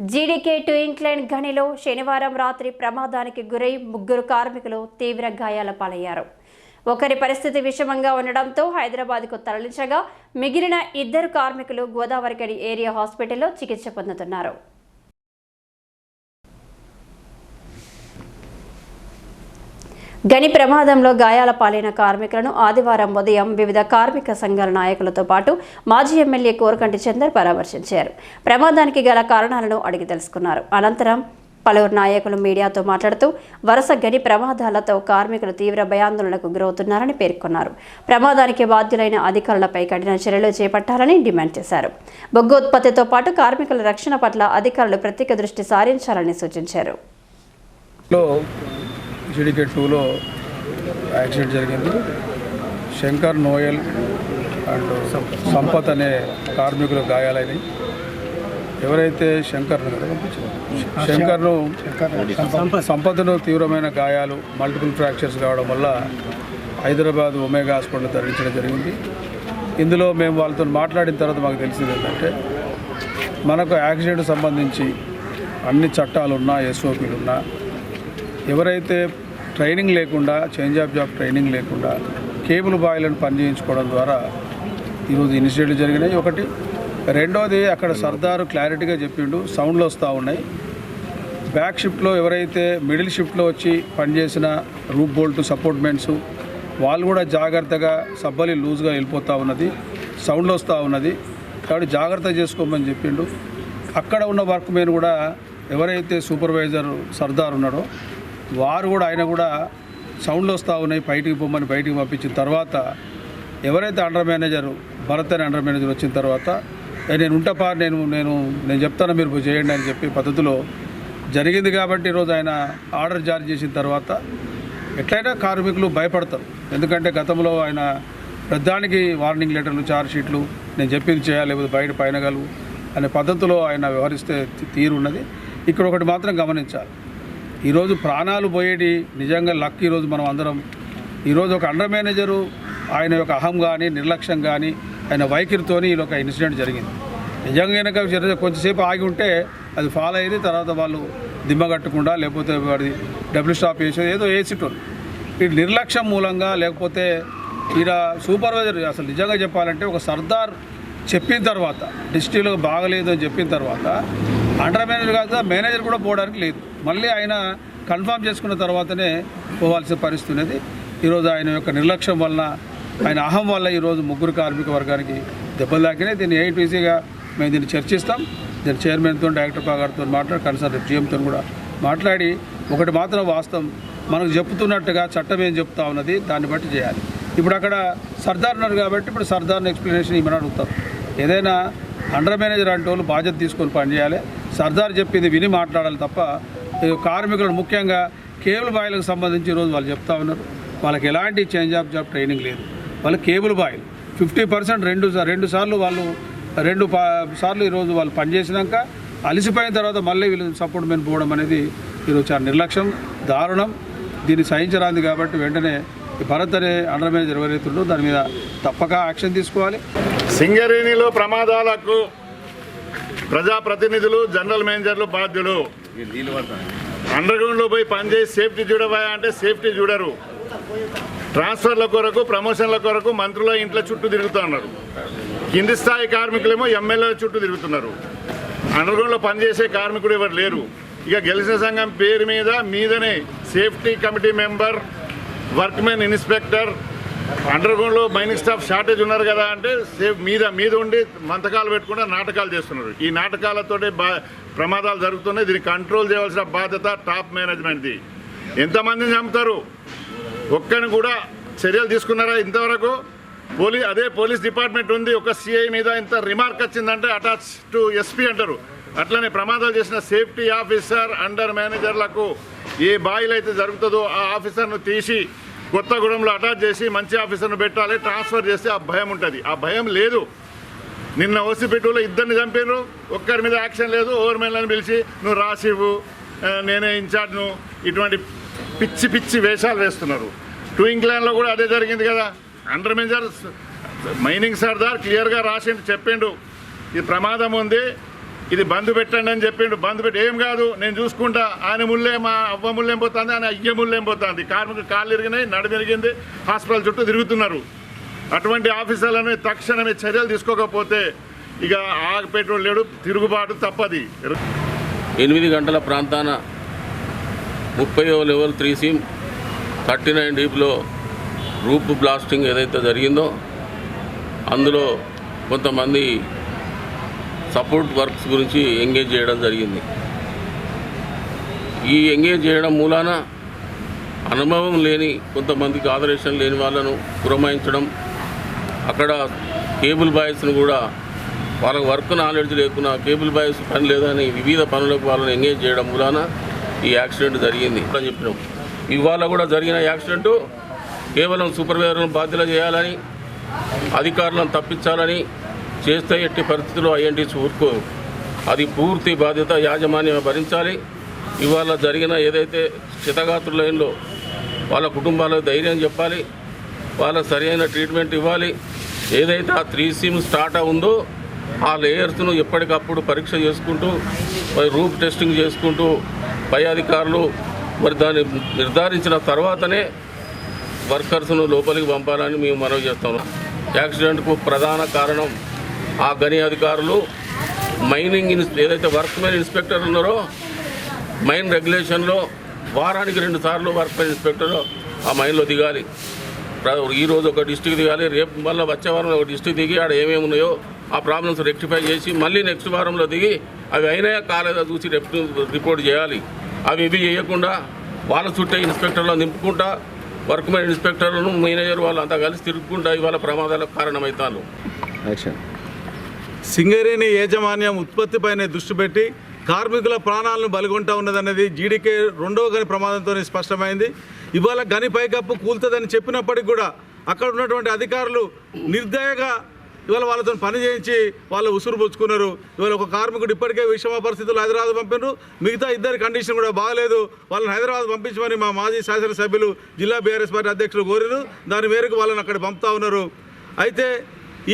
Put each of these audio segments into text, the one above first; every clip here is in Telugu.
జీడీకే ఇంక్లైన్ గనిలో శనివారం రాత్రి ప్రమాదానికి గురై ముగ్గురు కార్మికులు తీవ్ర గాయాల పాలయ్యారు. ఒకరి పరిస్థితి విషమంగా ఉండడంతో హైదరాబాద్కు తరలించగా మిగిలిన ఇద్దరు కార్మికులు గోదావరికని ఏరియా హాస్పిటల్లో చికిత్స పొందుతున్నారు. గని ప్రమాదంలో గాయాల పాలైన కార్మికులను ఆదివారం ఉదయం వివిధ కార్మిక సంఘాల నాయకులతో పాటు మాజీ ఎమ్మెల్యే కోరకంటి చందర్ పరామర్శించారు. ప్రమాదానికి గల కారణాలను అడిగి తెలుసుకున్నారు. అనంతరం పలువురు నాయకులు మీడియాతో మాట్లాడుతూ వరుస గని ప్రమాదాలతో కార్మికులు తీవ్ర భయాందోళనకు గురవుతున్నారని పేర్కొన్నారు. ప్రమాదానికి బాధ్యులైన అధికారులపై కఠిన చర్యలు చేపట్టాలని డిమాండ్ చేశారు. బొగ్గు ఉత్పత్తితో పాటు కార్మికుల రక్షణ పట్ల అధికారులు ప్రత్యేక దృష్టి సారించాలని సూచించారు. జీడికే టూలో యాక్సిడెంట్ జరిగింది. శంకర్ నోయల్ అండ్ సంపత్ అనే కార్మికులు గాయాలైనవి ఎవరైతే శంకర్ శంకర్ను సంపత్ను తీవ్రమైన గాయాలు మల్టిపుల్ ఫ్రాక్చర్స్ కావడం వల్ల హైదరాబాద్ ఒమేగా హాస్పిటల్ తరలించడం జరిగింది. ఇందులో మేము వాళ్ళతో మాట్లాడిన తర్వాత మాకు తెలిసింది ఏంటంటే మనకు యాక్సిడెంట్ సంబంధించి అన్ని చట్టాలున్నా ఎస్ఓపీలు ఉన్నా ఎవరైతే ట్రైనింగ్ లేకుండా చేంజ్ ఆఫ్ జాబ్ ట్రైనింగ్ లేకుండా కేబుల్ బాయ్లను పనిచేయించుకోవడం ద్వారా ఈరోజు ఇనిషియేటివ్ జరిగినాయి. ఒకటి రెండోది అక్కడ సర్దారు క్లారిటీగా చెప్పిండు సౌండ్లు వస్తూ ఉన్నాయి. బ్యాక్ షిఫ్ట్లో ఎవరైతే మిడిల్ షిఫ్ట్లో వచ్చి పనిచేసిన రూప్ బోల్ట్ సపోర్ట్మెంట్స్ వాళ్ళు కూడా జాగ్రత్తగా సబ్బలి లూజ్గా వెళ్ళిపోతూ ఉన్నది సౌండ్ వస్తూ ఉన్నది. కాబట్టి జాగ్రత్త చేసుకోమని చెప్పిండు. అక్కడ ఉన్న వర్క్ మీద కూడా ఎవరైతే సూపర్వైజర్ సర్దార్ ఉన్నాడో వారు కూడా ఆయన కూడా సౌండ్లు వస్తూ ఉన్నాయి. బయటికి పొమ్మని బయటికి పంపించిన తర్వాత ఎవరైతే అండర్ మేనేజర్ భరత్ అనే అండర్ మేనేజర్ వచ్చిన తర్వాత నేను ఉంటపా నేను నేను నేను చెప్తాను మీరు చేయండి అని చెప్పి పద్ధతిలో జరిగింది కాబట్టి ఈరోజు ఆయన ఆర్డర్ జారీ చేసిన తర్వాత ఎట్లయినా కార్మికులు భయపడతారు. ఎందుకంటే గతంలో ఆయన ప్రధానికి వార్నింగ్ లెటర్లు చార్జ్ షీట్లు నేను చెప్పింది చేయాలి లేకపోతే బయట పైనగలవు అనే పద్ధతిలో ఆయన వ్యవహరిస్తే తీరు ఉన్నది. ఇక్కడ ఒకటి మాత్రం గమనించాలి. ఈరోజు ప్రాణాలు పోయేటి నిజంగా లక్ ఈరోజు మనం అందరం. ఈరోజు ఒక అండర్ మేనేజరు ఆయన యొక్క అహం కానీ నిర్లక్ష్యం కానీ ఆయన వైఖరితోని ఈ ఒక ఇన్సిడెంట్ జరిగింది. నిజంగా కనుక కొంచెంసేపు ఆగి ఉంటే అది ఫాలో అయ్యింది తర్వాత వాళ్ళు దిమ్మ కట్టకుండా లేకపోతే వాడి డబ్ల్యూ స్టాప్ చేసేది ఏదో వేసిటోళ్ళు. ఈ నిర్లక్ష్యం మూలంగా లేకపోతే ఈడ సూపర్వైజర్ అసలు నిజంగా చెప్పాలంటే ఒక సర్దార్ చెప్పిన తర్వాత డిస్టిక్లో బాగలేదు అని చెప్పిన తర్వాత అండర్ మేనేజర్ కాదు మేనేజర్ కూడా పోవడానికి లేదు. మళ్ళీ ఆయన కన్ఫర్మ్ చేసుకున్న తర్వాతనే పోవాల్సిన పరిస్థితి ఉన్నది. ఈరోజు ఆయన యొక్క నిర్లక్ష్యం వలన ఆయన అహం వల్ల ఈరోజు ముగ్గురు కార్మిక వర్గానికి దెబ్బలు తాకినాయి. దీన్ని ఏఐటీసీగా మేము దీన్ని చర్చిస్తాం. దీని చైర్మన్తో డైరెక్టర్ గారితో మాట్లాడి కన్సర్న్ జీఎంతో కూడా మాట్లాడి ఒకటి మాత్రం వాస్తవం. మనకు చెప్తున్నట్టుగా చట్టం ఏం చెప్తా ఉన్నది దాన్ని బట్టి చేయాలి. ఇప్పుడు అక్కడ సర్దార్ ఉన్నారు కాబట్టి ఇప్పుడు సర్దార్ని ఎక్స్ప్లెనేషన్ ఇవ్వమని అడుగుతాం ఏదైనా అండర్ మేనేజర్ అంటే వాళ్ళు బాధ్యత తీసుకొని పనిచేయాలి. సర్దార్ చెప్పింది విని మాట్లాడాలి తప్ప కార్మికులను ముఖ్యంగా కేబుల్ బాయ్లకు సంబంధించి ఈరోజు వాళ్ళు చెప్తా ఉన్నారు. వాళ్ళకి ఎలాంటి చేంజ్ ఆఫ్ జాబ్ ట్రైనింగ్ లేదు. వాళ్ళు కేబుల్ బాయిల్ ఫిఫ్టీ పర్సెంట్ రెండు రెండు సార్లు వాళ్ళు రెండు పా సార్లు ఈరోజు వాళ్ళు పనిచేసినాక అలసిపోయిన తర్వాత మళ్ళీ వీళ్ళు సపోర్ట్ మీద పోవడం అనేది ఈరోజు చాలా నిర్లక్ష్యం దారుణం. దీన్ని సహించరాంది కాబట్టి వెంటనే భరత్ అనే అండర్ మేనేజర్ ఎవరైతుండో దాని మీద తప్పక యాక్షన్ తీసుకోవాలి. సింగరేణిలో ప్రమాదాలకు ప్రజాప్రతినిధులు జనరల్ మేనేజర్లు బాధ్యులు. అండర్ గ్రౌండ్లో పోయి పనిచేసి సేఫ్టీ చూడవా అంటే సేఫ్టీ చూడరు. ట్రాన్స్ఫర్ల కొరకు ప్రమోషన్ల కొరకు మంత్రుల ఇంట్లో చుట్టూ తిరుగుతున్నారు కింది స్థాయి కార్మికులేమో ఎమ్మెల్యేల చుట్టూ తిరుగుతున్నారు. అండర్ గ్రౌండ్లో పనిచేసే కార్మికుడు ఎవరు లేరు. ఇక గెలిచిన సంఘం పేరు మీద మీదనే safety committee member workmen inspector under గ్రౌండ్లో మైనింగ్ స్టాఫ్ షార్టేజ్ ఉన్నారు కదా అంటే సేఫ్ మీద మీద ఉండి మంతకాలు పెట్టుకుండా నాటకాలు చేస్తున్నారు. ఈ నాటకాలతోటి బా ప్రమాదాలు జరుగుతున్నాయి. దీన్ని కంట్రోల్ చేయవలసిన బాధ్యత టాప్ మేనేజ్మెంట్ది. ఎంతమందిని చంపుతారు? ఒక్కని కూడా చర్యలు తీసుకున్నారా ఇంతవరకు? పోలీ అదే పోలీస్ డిపార్ట్మెంట్ ఉంది. ఒక సిఐ మీద ఇంత రిమార్క్ వచ్చిందంటే అటాచ్ టు ఎస్పీ అంటారు. అట్లనే ప్రమాదాలు చేసిన సేఫ్టీ ఆఫీసర్ అండర్ మేనేజర్లకు ఏ బాయిలు అయితే జరుగుతుందో ఆ ఆఫీసర్ను తీసి కొత్తగూడెంలో అటాచ్ చేసి మంచి ఆఫీసర్ను పెట్టాలి ట్రాన్స్ఫర్ చేస్తే ఆ భయం ఉంటుంది. ఆ భయం లేదు. నిన్న ఓసిపెట్టులో ఇద్దరిని చంపారు ఒక్కరి మీద యాక్షన్ లేదు. ఓవర్ మెన్లను పిలిచి నువ్వు రాసివ్వు నేనే నేనే నువ్వు ఇటువంటి పిచ్చి పిచ్చి వేషాలు వేస్తున్నారు. టూ ఇంగ్లాండ్లో కూడా అదే జరిగింది కదా. అండర్ మేజర్ మైనింగ్ సర్దార్ క్లియర్గా రాసిండు చెప్పిండు. ఈ ప్రమాదం ఉంది. ఇది బంద్ పెట్టండి అని చెప్పిండు. బంద్ పెట్టి ఏం కాదు నేను చూసుకుంటా. ఆయన ముళ్ళే మా అవ్వ ముళ్ళేం పోతుంది ఆయన అయ్య ముళ్ళేం పోతుంది. కార్మికులు కాళ్ళు ఇరిగినాయి నడుమిరిగింది హాస్పిటల్ చుట్టూ తిరుగుతున్నారు. అటువంటి ఆఫీసర్లను తక్షణమే చర్యలు తీసుకోకపోతే ఇక ఆగపెట్రోల్ లేడు తిరుగుబాటు తప్పది. ఎనిమిది గంటల ప్రాంతాన ముప్పై level three seam thirty nine డీప్లో roof blasting ఏదైతే జరిగిందో అందులో కొంతమంది సపోర్ట్ వర్క్స్ గురించి ఎంగేజ్ చేయడం జరిగింది. ఈ ఎంగేజ్ చేయడం మూలాన అనుభవం లేని కొంతమందికి ఆదరేషన్ లేని వాళ్ళను పురమాయించడం అక్కడ కేబుల్ బాయ్స్ను కూడా వాళ్ళకి వర్క్ నాలెడ్జ్ లేకున్నా కేబుల్ బాయ్స్ పని లేదని వివిధ పనులకు వాళ్ళని ఎంగేజ్ చేయడం మూలాన ఈ యాక్సిడెంట్ జరిగింది అని చెప్పినాం. ఇవాళ కూడా జరిగిన యాక్సిడెంట్ కేవలం సూపర్వైజర్లను బాధ్యత చేయాలని అధికారులను తప్పించాలని చేస్తే ఎట్టి పరిస్థితుల్లో ఐఎన్టీసీ ఊరుకో అది పూర్తి బాధ్యత యాజమాన్యం భరించాలి. ఇవాళ జరిగిన ఏదైతే క్షతగాత్రులైనలో వాళ్ళ కుటుంబాలకు ధైర్యం చెప్పాలి. వాళ్ళ సరైన ట్రీట్మెంట్ ఇవ్వాలి. ఏదైతే ఆ త్రీ సిమ్ స్టార్ట్ ఉందో ఆ లేయర్స్ను ఎప్పటికప్పుడు పరీక్ష చేసుకుంటూ మరి రూప్ టెస్టింగ్ చేసుకుంటూ పై అధికారులు మరి దాన్ని నిర్ధారించిన తర్వాతనే వర్కర్స్ను లోపలికి పంపాలని మేము మనవి చేస్తాము యాక్సిడెంట్కు ప్రధాన కారణం ఆ గని అధికారులు మైనింగ్ ఏదైతే ఏదైతే వర్క్మెన్ ఇన్స్పెక్టర్ ఉన్నారో మైన్ రెగ్యులేషన్లో వారానికి రెండు సార్లు వర్క్ మెయిన్ ఇన్స్పెక్టర్ ఆ మైన్లో దిగాలి. ఈరోజు ఒక డిస్టిక్ దిగాలి రేపు మళ్ళీ వచ్చే వారం ఒక డిస్టిక్ దిగి ఆడ ఏమేమి ఉన్నాయో ఆ ప్రాబ్లమ్స్ రెక్టిఫై చేసి మళ్ళీ నెక్స్ట్ వారంలో దిగి అవి అయినా కాలేదా చూసి రేపు రిపోర్ట్ చేయాలి. అవి ఇవి చేయకుండా వాళ్ళ చుట్టే ఇన్స్పెక్టర్లో నింపుకుంటా వర్క్మెన్ ఇన్స్పెక్టర్లను మేనేజర్ వాళ్ళు అంతా కలిసి తిరుగుకుంటా ఇవాళ ప్రమాదాలకు కారణమవుతాను సింగరేణి యాజమాన్యం ఉత్పత్తిపైనే దృష్టి పెట్టి కార్మికుల ప్రాణాలను బలిగొంటా ఉన్నదన్నది జీడీకే రెండవ గని ప్రమాదంతో స్పష్టమైంది. ఇవాళ గని పైకప్పు కూల్తుందని చెప్పినప్పటికీ కూడా అక్కడ ఉన్నటువంటి అధికారులు నిర్దయగా ఇవాళ వాళ్ళతో పని చేయించి వాళ్ళు ఉసురు పుచ్చుకున్నారు. ఇవాళ ఒక కార్మికుడు ఇప్పటికే విషమ పరిస్థితుల్లో హైదరాబాద్ పంపినారు మిగతా ఇద్దరి కండిషన్ కూడా బాగలేదు. వాళ్ళని హైదరాబాద్ పంపించమని మా మాజీ శాసనసభ్యులు జిల్లా బీఆర్ఎస్ పార్టీ అధ్యక్షులు కోరిరు. దాని మేరకు వాళ్ళని అక్కడ పంపుతా ఉన్నారు. అయితే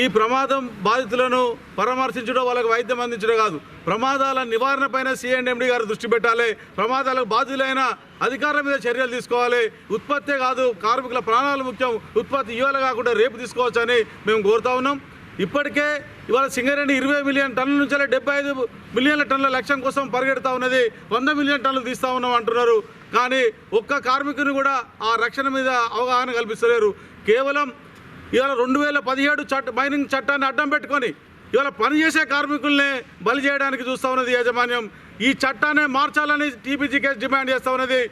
ఈ ప్రమాదం బాధితులను పరామర్శించడం వాళ్ళకి వైద్యం అందించడం కాదు. ప్రమాదాల నివారణ పైన సిఎండ్ఎండి గారు దృష్టి పెట్టాలి. ప్రమాదాలకు బాధ్యులైన అధికారుల మీద చర్యలు తీసుకోవాలి. ఉత్పత్తే కాదు కార్మికుల ప్రాణాలు ముఖ్యం. ఉత్పత్తి ఇవాళ కాకుండా రేపు తీసుకోవచ్చని మేము కోరుతా ఉన్నాం. ఇప్పటికే ఇవాళ సింగరేణి ఇరవై మిలియన్ టన్నుల నుంచి డెబ్బై ఐదు మిలియన్ల టన్నుల లక్ష్యం కోసం పరిగెడతా ఉన్నది. వంద మిలియన్ టన్నులు తీస్తా ఉన్నాం అంటున్నారు. కానీ ఒక్క కార్మికుని కూడా ఆ రక్షణ మీద అవగాహన కల్పిస్తలేరు. కేవలం ఇవాళ రెండు వేల పదిహేడు చట్ట మైనింగ్ చట్టాన్ని అడ్డం పెట్టుకొని ఇవాళ పనిచేసే కార్మికుల్ని బలి చేయడానికి చూస్తూ ఉన్నది యాజమాన్యం. ఈ చట్టాన్ని మార్చాలని టీపీజీ డిమాండ్ చేస్తూ ఉన్నది.